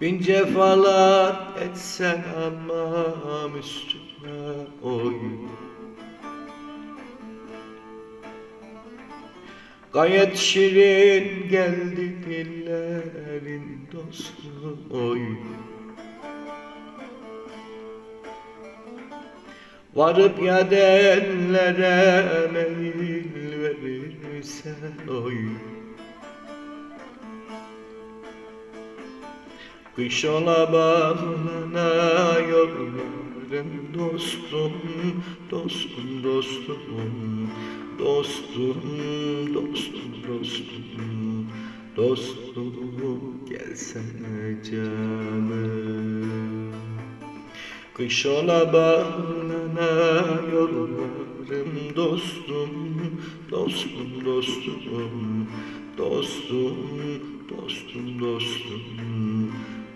Bin cefalar etsen ama üstüme oy. Gayet şirin geldi dillerin dostu oy. Varıp ya dellere meyil verirse oy Kış ola bağlana yollarım dostum, dostum, dostum, dostum, dostum, dostum, dostum, gelsene canım. Kış ola bağlana yollarım dostum, dostum, dostum, dostum, dostum, dostum,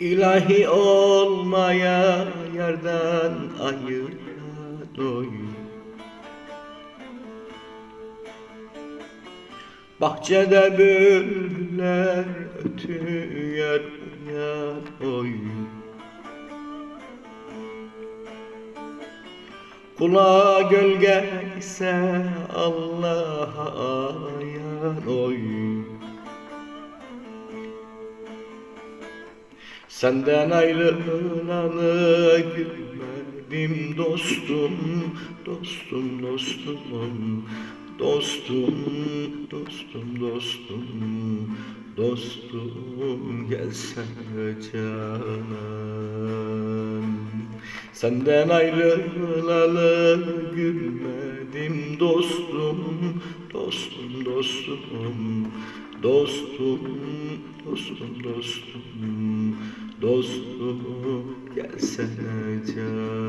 İlahi olmaya yerden ayıran oy Bahçede bülbüller ötüyor uyan oy. Kulağa gölge ise Allah'a ayan oy Senden ayrılalı gülmedim dostum, dostum, dostum, dostum, dostum, dostum, dostum, gelsene canım. Senden ayrılalı gülmedim dostum, dostum, dostum, dostum, dostum, dostum, dostum, gelsene canım.